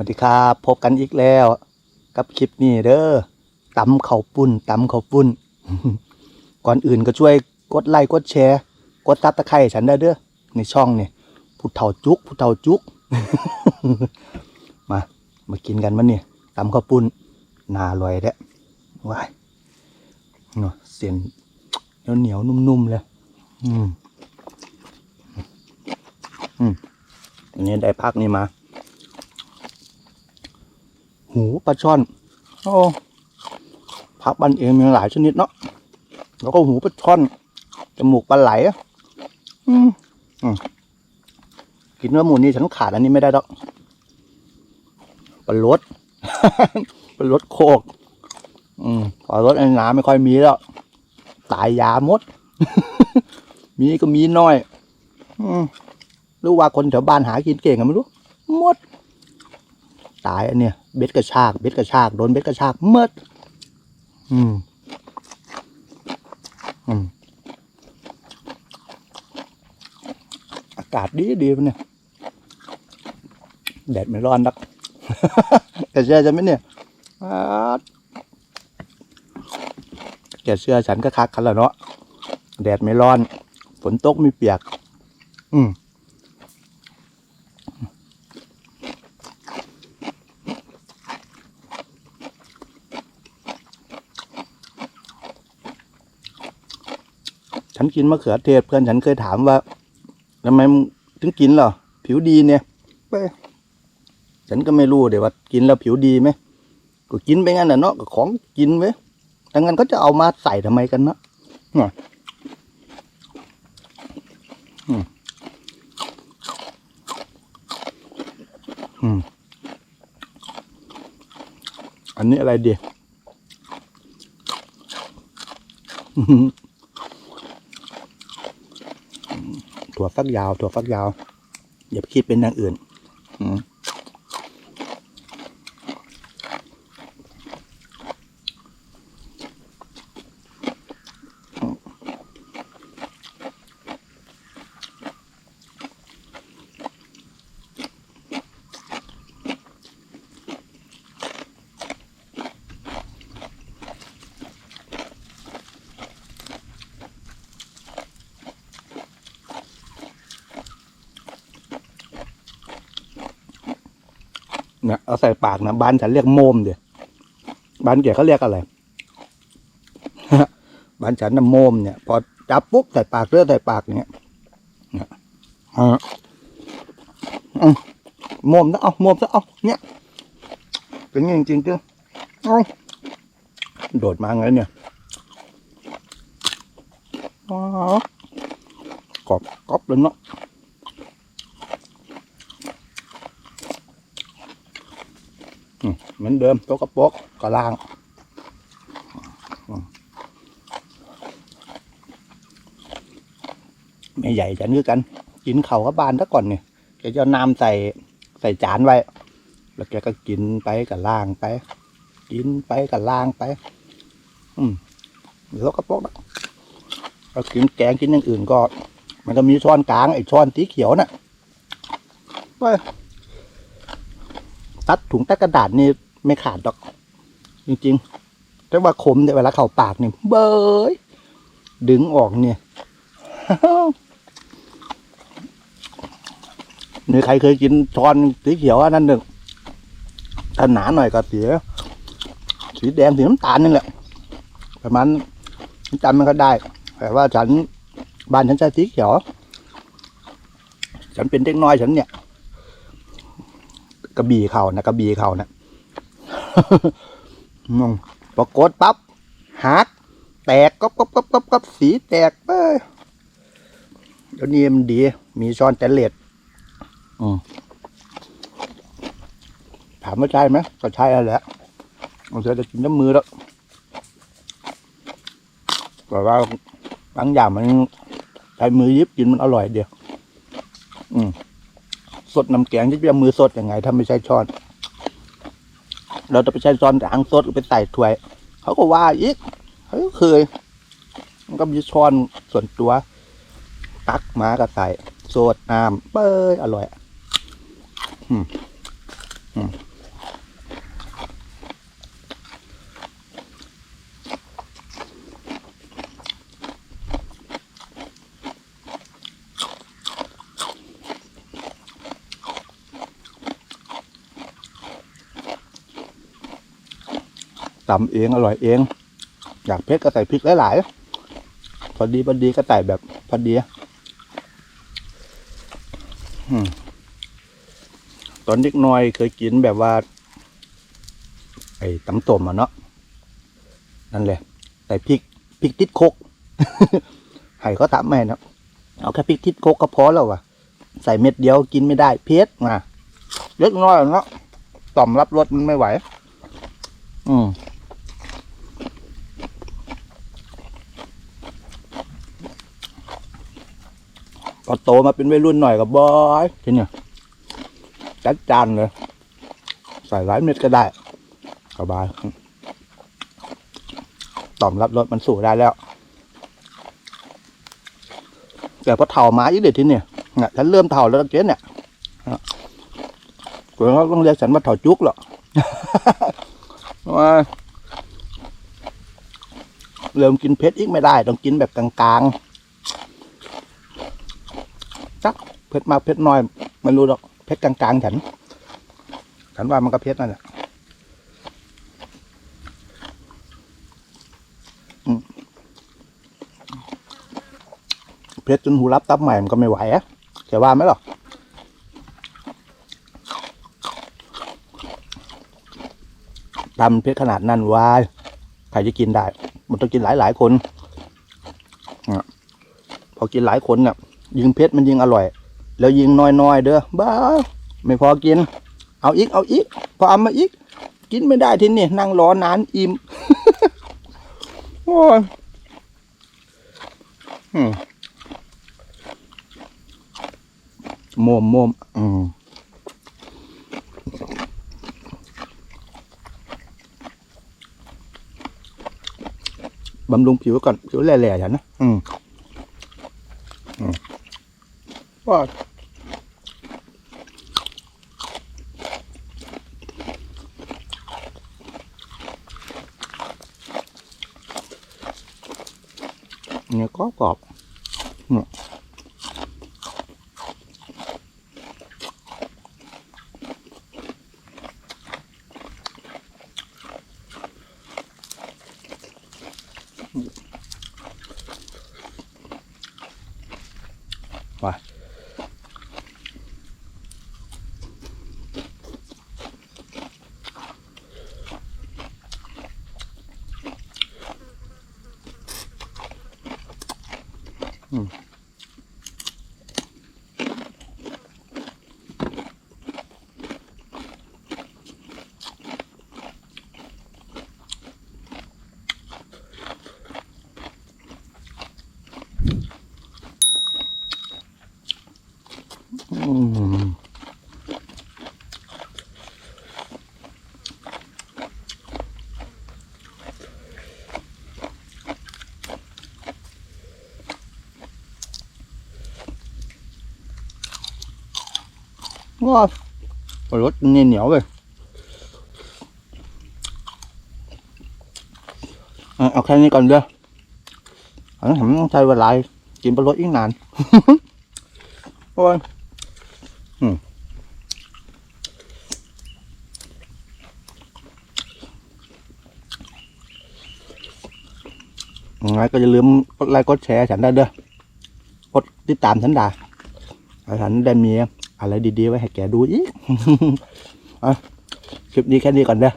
วัสดีครับ พบกันอีกแล้ว กับคลิปนี้เด้อตำข้าวปุ้นตำข้าวปุ้น ก่อนอื่นก็ช่วยกดไลค์กดแชร์ กดซับตะไคร้ฉันได้เด้อในช่องนี่ผู้เฒ่าจุกผู้เฒ่าจุก มา มากินกันมันนี่ตำข้าวปุ้นน่าอร่อยแท้ว้ายเนาะเสียนเหนียวเหนียวนุ่มๆเลยอืมอืมอันนี้ได้พักนี่มา หูปลาช่อนโอ้พักบ้านเองมีหลายชนิดเนาะแล้วก็หูปลาช่อนจมูกปลาไหลอะอืมอืมกินเนื้อหมูนี่ฉันขาดอันนี้ไม่ได้ดอกปลารสปลารสโคก อืมปลารสในน้ำไม่ค่อยมีแล้วตายยาหมด มีก็มีน้อย อืมรู้ว่าคนแถวบ้านหากินเก่งกันไม่รู้หมด ตายอันเนี้ย เบ็ดกระชากเบ็ดกระชากโดนเบ็ดกระชากเมดอืมอืมอากาศดีดีปะเนี่ยแดดไม่ร้อนนักแกเชื่อฉันไหมเนี่ยแกเชื่อฉันก็คักกันแล้วเนาะแดดไม่ร้อน ฝนตกไม่เปียก อืม ฉันกินมะเขือเทศเพื่อนฉันเคยถามว่าทำไมมึงถึงกินเหรอผิวดีเนี่ยไปฉันก็ไม่รู้เดี๋ยวว่ากินแล้วผิวดีไหมก็กินไปงั้นน่ะเนาะก็ของกินไว้ดังนั้นก็จะเอามาใส่ทำไมกันเนาะน่ะอืมอืมอันนี้อะไรดีอื้อหือ ถั่วฟักยาว ถั่วฟักยาวอย่าไปคิดเป็นอย่างอื่น อืม นี่ยเอาใส่ปากนะบ้านฉันเรียกโมมเดี๋ยวบ้านแกเขาเรียกอะไรบ้านฉันน่ะโมมเนี่ย พอจับปุ๊บใส่ปากเลือใส่ปากอย่างเงี้ยนี่ยอ่าโมมนะเอาโมมซะเอาเนี่ยเป็นอย่างจริงจ้ะเอาโดดมาไงเนี่ยกรอบกรอบเลยเนาะ อืม เหมือนเดิมโต๊ะกระโปกก็ล่างไม่ใหญ่ฉันคือกันกินเข่ากับบานซะก่อนเนี่ยแกจะน้ำใส่ใส่จานไว้ แล้วแกก็กินไปกับล่างไป กินไปกับล่างไป อืมโต๊ะกระโปกนะเรากินแกงกินอย่างอื่นก็ มันก็มีช้อนกลางไอ้ช้อนสีเขียวน่ะไปตัดถุงตัดกระดาษนี่ ไม่ขาดดอก จริงๆแต่ว่าคมเนี่ยเวลาเข้าปากเนี่ยเบยดึงออกเนี่ยนี่ใครเคยกินช้อนสีเขียวอันนั้นหนึ่งถ้าหนาหน่อยก็เสียสีแดงสีน้ำตาลนี่แหละประมาณจำมันก็ได้ แต่ว่าฉันบ้านฉันใช้สีเขียวฉันเป็นเด็กน้อยฉันเนี่ย กระบี่เขานะกระบี่เขานะ อืมปรากฏปั๊บหักแตกก๊อบก๊อบก๊อบก๊อบก๊อบสีแตกเอ้ยเดี๋ยวนี้มันดี มีช้อนแตนเลสอืมถามว่าใช่ไหมก็ใช่แล้วแหละเราจะกินน้ำมือแล้วแต่ว่าบางอย่างมันใช้มือยิบกินมันอร่อยเดียว อืม สดน้ำแกงจะเอามือสดยังไง ถ้าไม่ใช่ช้อน เราจะไปใช้ซ้อนอ่างซดหรือไปใส่ถ้วย เขาก็ว่าอีกเขาเคย มันก็มีช้อนส่วนตัวตักมาก็ใส่โซดน้ำเป้ยอร่อย อืมอืม ตำเองอร่อยเอง อยากเผ็ดก็ใส่พริกหลายๆพอดีพอดีก็ใส่แบบพอดีอตอนเด็กน้อยเคยกินแบบว่า ไอ้ตำต้มอะเนาะนั่นแหละใส่พริกพริกติดโคกให้เขาตำแม่เนาะเอาแค่พริกติดโคกก็พอแล้วว่ะ ใส่เม็ดเดียวกินไม่ได้เผ็ดมาเล็กน้อยเนาะต่อมรับรสมันไม่ไหว อืม พอโตมาเป็นวัยรุ่นหน่อยกับบอยทีเนี่ยจัดจานเลย ใส่หลายเม็ดก็ได้สบายต่อมรับรสมันสู่ได้แล้ว แต่พอเถ่ามาอีกเด็ดทีเนี่ยเนี่ยฉันเริ่มเถ่าแล้วเจ๊เนี่ยกูเขาต้องเรียกฉันว่าเถ่าจุกหรอกว่าเริ่มกินเผ็ดอีกไม่ได้ ต้องกินแบบกลางๆจัก เผ็ดมากเผ็ดน้อยไม่รู้หรอกเผ็ดกลางๆฉัน ฉันว่ามันก็เผ็ดนั่นแหละเผ็ดจนหูรับตับใหม่มันก็ไม่ไหวอะจะว่าไหมหรอทำเผ็ดขนาดนั้นวายใครจะกินได้ มันต้องกินหลายหลายคนอะพอกินหลายคนเนี่ยยิงเผ็ดมันยิงอร่อย แล้วยิงน้อยๆเด้อบ้าไม่พอกิน เอาอีกเอาอีกพอเอามาอีก กินไม่ได้ที่นี่นั่งรอนานอิ่มโอ้ยอืมมมมอืมบำรุงผิวก่อน ผิวแหล่ๆอย่างนะ อืม อืมว้า เนี่ยกรอบกรอบเนี่ยไปอืม ว้าวรสเหนียวเหนียวเลยอะเอาแค่นี้ก่อนเด้ออันนั้นผมต้องใช้เวลากินปลารสอีกนานโอ้ยยังไงก็อย่าลืมกดไลค์กดแชร์ฉันได้เด้อกดติดตามฉันได้ให้ฉันได้มี อะไรดีๆไว้ให้แกดูอีกอะคลิปนี้แค่นี้ก่อนเด้อ